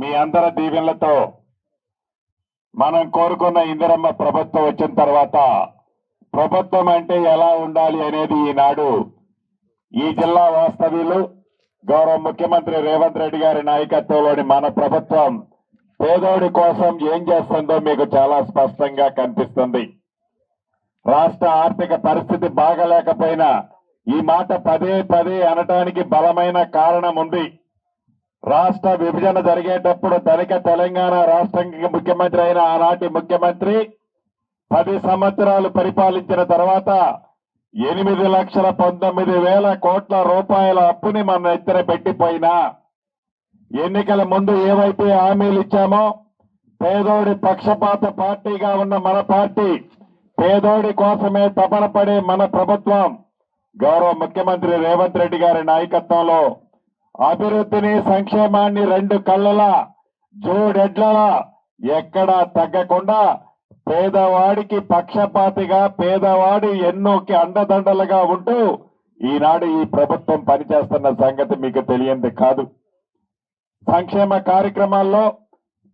మీ అందరి దీవెనలతో మనం కోరుకున్న ఇందిరమ్మ ప్రభుత్వం వచ్చిన తర్వాత ప్రభుత్వం అంటే ఎలా ఉండాలి అనేది ఈనాడు ఈ జిల్లా వాస్తవ్యులు గౌరవ ముఖ్యమంత్రి రేవంత్ రెడ్డి గారి నాయకత్వంలోని మన ప్రభుత్వం పేదోడి కోసం ఏం చేస్తుందో మీకు చాలా స్పష్టంగా కనిపిస్తుంది. రాష్ట్ర ఆర్థిక పరిస్థితి బాగలేకపోయినా ఈ మాట పదే పదే అనటానికి బలమైన కారణం ఉంది. రాష్ట్ర విభజన జరిగేటప్పుడు ధనిక తెలంగాణ రాష్ట్రానికి ముఖ్యమంత్రి అయిన ఆనాటి ముఖ్యమంత్రి పది సంవత్సరాలు పరిపాలించిన తర్వాత ఎనిమిది లక్షల పంతొమ్మిది వేల కోట్ల రూపాయల అప్పుని మన ఎత్తున పెట్టిపోయినా ఎన్నికల ముందు ఏవైతే హామీలు ఇచ్చామో పేదోడి పక్షపాత పార్టీగా ఉన్న మన పార్టీ పేదోడి కోసమే తపన పడే మన ప్రభుత్వం గౌరవ ముఖ్యమంత్రి రేవంత్ రెడ్డి గారి నాయకత్వంలో అభివృద్ధిని సంక్షేమాన్ని రెండు కళ్ళల జోడెడ్ల ఎక్కడా తగ్గకుండా పేదవాడికి పక్షపాతిగా పేదవాడి ఎన్నోకి అండదండలుగా ఉంటూ ఈనాడు ఈ ప్రభుత్వం పనిచేస్తున్న సంగతి మీకు తెలియంది కాదు. సంక్షేమ కార్యక్రమాల్లో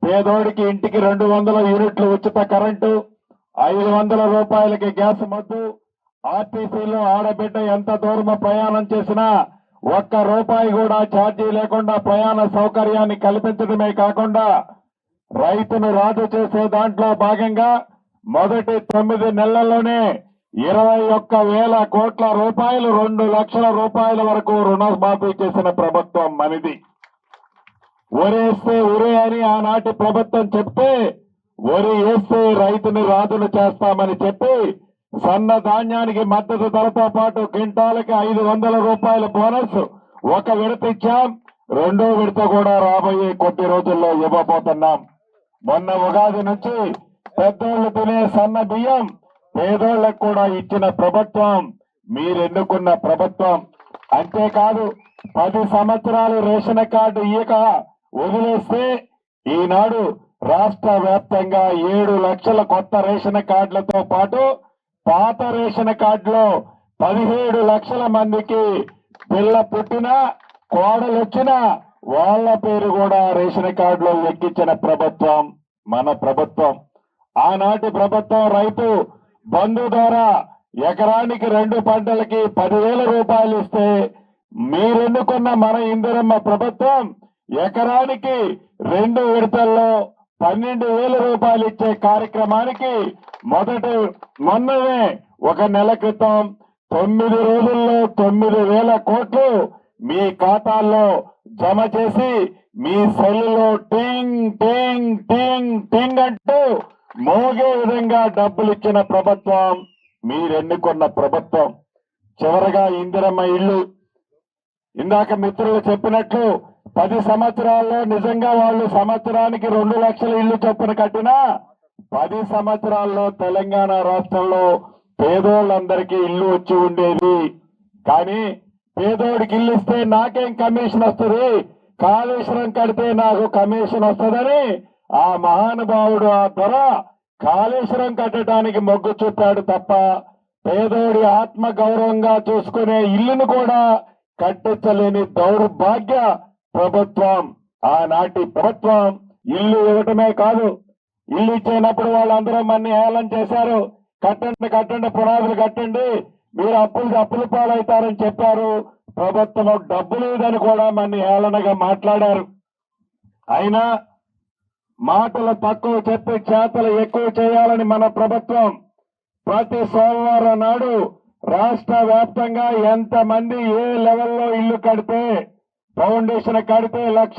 పేదోడికి ఇంటికి రెండు వందల యూనిట్లు ఉచిత కరెంటు ఐదు వందల రూపాయలకి గ్యాస్ మద్దు ఆర్టీసీలో ఆడబిడ్డ ఎంత దూరం ప్రయాణం చేసినా ఒక్క రూపాయి కూడా ఛార్జీ లేకుండా ప్రయాణ సౌకర్యాన్ని కల్పించడమే కాకుండా రైతును రాజు చేసే దాంట్లో భాగంగా మొదటి తొమ్మిది నెలల్లోనే ఇరవై ఒక్క వేల కోట్ల రూపాయలు రెండు లక్షల రూపాయల వరకు రుణమాఫీ చేసిన ప్రభుత్వం మనది. ఒరేస్తే ఒరే అని ఆనాటి ప్రభుత్వం చెప్తే వరి వేస్తే రైతుని రాజును చేస్తామని చెప్పి సన్న ధాన్యానికి మద్దతు ధరతో పాటు క్వింటాలకి ఐదు వందల రూపాయల బోనస్. ఒక విడత ఇచ్చాం. రెండో విడత కూడా రాబోయే కొద్ది రోజుల్లో ఇవ్వబోతున్నాం. మొన్న ఉగాది నుంచి పెద్దోళ్ళు తినే సన్న బియ్యం పేదోళ్ళకు కూడా ఇచ్చిన ప్రభుత్వం. మీరెన్నుకున్న ప్రభుత్వం. అంతేకాదు పది సంవత్సరాలు రేషన్ కార్డు ఇయ్యక వదిలేస్తే ఈనాడు రాష్ట్ర వ్యాప్తంగా ఏడు లక్షల కొత్త రేషన్ కార్డులతో పాటు పాత రేషన్ కార్డులో పదిహేడు లక్షల మందికి పిల్ల పుట్టినా కోడలు వచ్చినా వాళ్ళ పేరు కూడా రేషన్ కార్డులో ఎక్కించిన ప్రభుత్వం మన ప్రభుత్వం. ఆనాటి ప్రభుత్వం రైతు బంధు ద్వారా ఎకరానికి రెండు పంటలకి పదివేల రూపాయలు ఇస్తే మీరెన్నుకున్న మన ఇందిరమ్మ ప్రభుత్వం ఎకరానికి రెండు విడతల్లో పన్నెండు వేల రూపాయలు ఇచ్చే కార్యక్రమానికి మొదటి మొన్ననే ఒక నెల క్రితం తొమ్మిది రోజుల్లో తొమ్మిది వేల కోట్లు మీ ఖాతాల్లో జమ చేసి మీ సెల్లులో టింగ్ టింగ్ టింగ్ టింగ్ అంటూ మోగే విధంగా డబ్బులు ఇచ్చిన ప్రభుత్వం మీరెన్నుకున్న ప్రభుత్వం. చివరగా ఇందిరమ్మ ఇల్లు. ఇందాక మిత్రులు చెప్పినట్లు పది సంవత్సరాల్లో నిజంగా వాళ్ళు సంవత్సరానికి రెండు లక్షల ఇల్లు చొప్పున కట్టినా పది సంవత్సరాల్లో తెలంగాణ రాష్ట్రంలో పేదోళ్ళందరికీ ఇల్లు వచ్చి ఉండేది. కానీ పేదోడికి ఇల్లు ఇస్తే నాకేం కమిషన్ వస్తుంది? కాళేశ్వరం కడితే నాకు కమిషన్ వస్తుందని ఆ మహానుభావుడు ఆ ధర కాళేశ్వరం కట్టడానికి మొగ్గు చూపాడు తప్ప పేదోడి ఆత్మ గౌరవంగా చూసుకునే ఇల్లును కూడా కట్టించలేని దౌర్భాగ్య ప్రభుత్వం ఆనాటి ప్రభుత్వం ఇల్లు ఇవ్వటమే కాదు. ఇల్లు ఇచ్చినప్పుడు వాళ్ళందరూ మన్ని ఏలం చేశారు. కట్టండి కట్టండి పునాదులు కట్టండి. మీరు అప్పులు అప్పుల పాలవుతారని చెప్పారు. ప్రభుత్వం డబ్బు లేదని కూడా మన్ని ఏలనగా మాట్లాడారు. అయినా మాటలు తక్కువ చెప్పి చేతలు ఎక్కువ చేయాలని మన ప్రభుత్వం ప్రతి సోమవారం నాడు రాష్ట్ర వ్యాప్తంగా ఎంతమంది ఏ లెవెల్లో ఇల్లు కడితే ఫౌండేషన్ కడితే లక్ష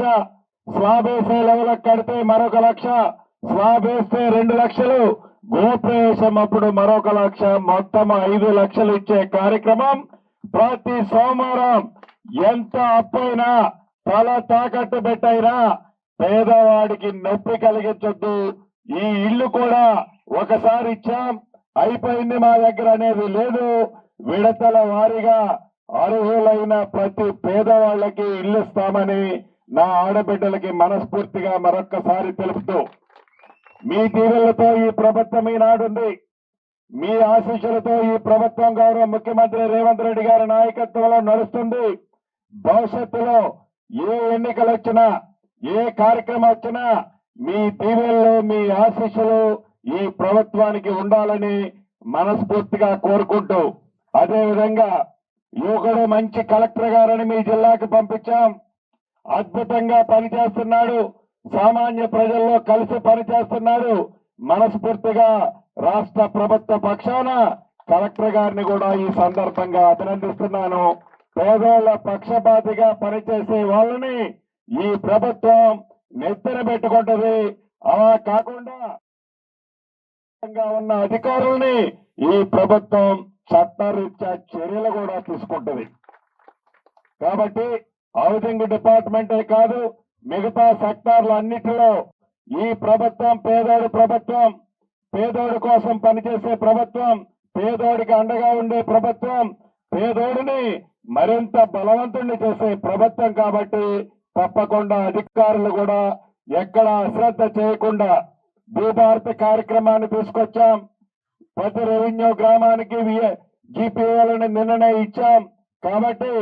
స్లాబ్ వేసే లెవెల్ కడితే మరొక లక్ష స్లాబ్ వేస్తే రెండు లక్షలు. గృహప్రవేశం అప్పుడు మరొక లక్ష మొత్తం ఐదు లక్షలు ఇచ్చే కార్యక్రమం ప్రతి సోమవారం ఎంత అప్పైనా తల తాకట్టు పెట్టైనా పేదవాడికి నొప్పి కలిగించొద్దు. ఈ ఇల్లు కూడా ఒకసారి ఇచ్చాం. అయిపోయింది మా దగ్గర అనేది లేదు. విడతల వారీగా అర్హులైన ప్రతి పేదవాళ్ళకి ఇల్లు ఇస్తామని నా ఆడబిడ్డలకి మనస్ఫూర్తిగా మరొక్కసారి తెలుపుతూ మీ తీరులతో ఈ ప్రభుత్వం ఈనాడుంది మీ ఆశీస్సులతో ఈ ప్రభుత్వం గౌరవ ముఖ్యమంత్రి రేవంత్ రెడ్డి గారి నాయకత్వంలో నడుస్తుంది. భవిష్యత్తులో ఏ ఎన్నికలు వచ్చినా ఏ కార్యక్రమం వచ్చినా మీ దీవెనలు మీ ఆశీస్సులు ఈ ప్రభుత్వానికి ఉండాలని మనస్ఫూర్తిగా కోరుకుంటూ అదే విధంగా యువకుడు మంచి కలెక్టర్ గారని మీ జిల్లాకు పంపించాం. అద్భుతంగా పనిచేస్తున్నాడు. సామాన్య ప్రజల్లో కలిసి పనిచేస్తున్నాడు. మనస్ఫూర్తిగా రాష్ట్ర ప్రభుత్వ పక్షాన కలెక్టర్ గారిని కూడా ఈ సందర్భంగా అభినందిస్తున్నాను. పేదోళ్ళ పక్షపాతిగా పనిచేసే వాళ్ళని ఈ ప్రభుత్వం నెత్తిన పెట్టుకుంటది. అలా కాకుండా ఉన్న అధికారుల్ని ఈ ప్రభుత్వం చట్టరీత్యా చర్యలు కూడా తీసుకుంటది. కాబట్టి హౌసింగ్ డిపార్ట్మెంటే కాదు మిగతా సెక్టార్లు అన్నిటిలో ఈ ప్రభుత్వం పేదోడి ప్రభుత్వం పేదోడి కోసం పనిచేసే ప్రభుత్వం పేదోడికి అండగా ఉండే ప్రభుత్వం పేదోడిని మరింత బలవంతుణ్ణి చేసే ప్రభుత్వం కాబట్టి తప్పకుండా అధికారులు కూడా ఎక్కడ అశ్రద్ధ చేయకుండా భూభారతి కార్యక్రమాన్ని తీసుకొచ్చాం. ప్రతి రెవెన్యూ గ్రామానికి జీపీఏలను నిన్ననే ఇచ్చాం. కాబట్టి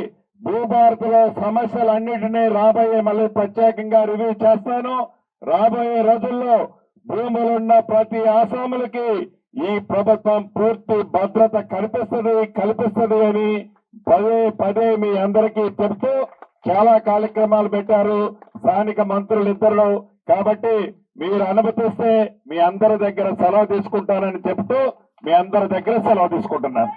భూభారతిలో సమస్యలన్నిటినీ రాబోయే మళ్ళీ ప్రత్యేకంగా రివ్యూ చేస్తాను. రాబోయే రోజుల్లో భూములున్న ప్రతి ఆసాములకి ఈ ప్రభుత్వం పూర్తి భద్రత కల్పిస్తుంది కల్పిస్తుంది అని పదే పదే మీ అందరికీ చెప్తూ చాలా కార్యక్రమాలు పెట్టారు. స్థానిక మంత్రులు ఇద్దరు. కాబట్టి మీరు అనుమతిస్తే మీ అందరి దగ్గర సెలవు తీసుకుంటానని చెప్తూ మీ అందరి దగ్గర సెలవు తీసుకుంటున్నాను.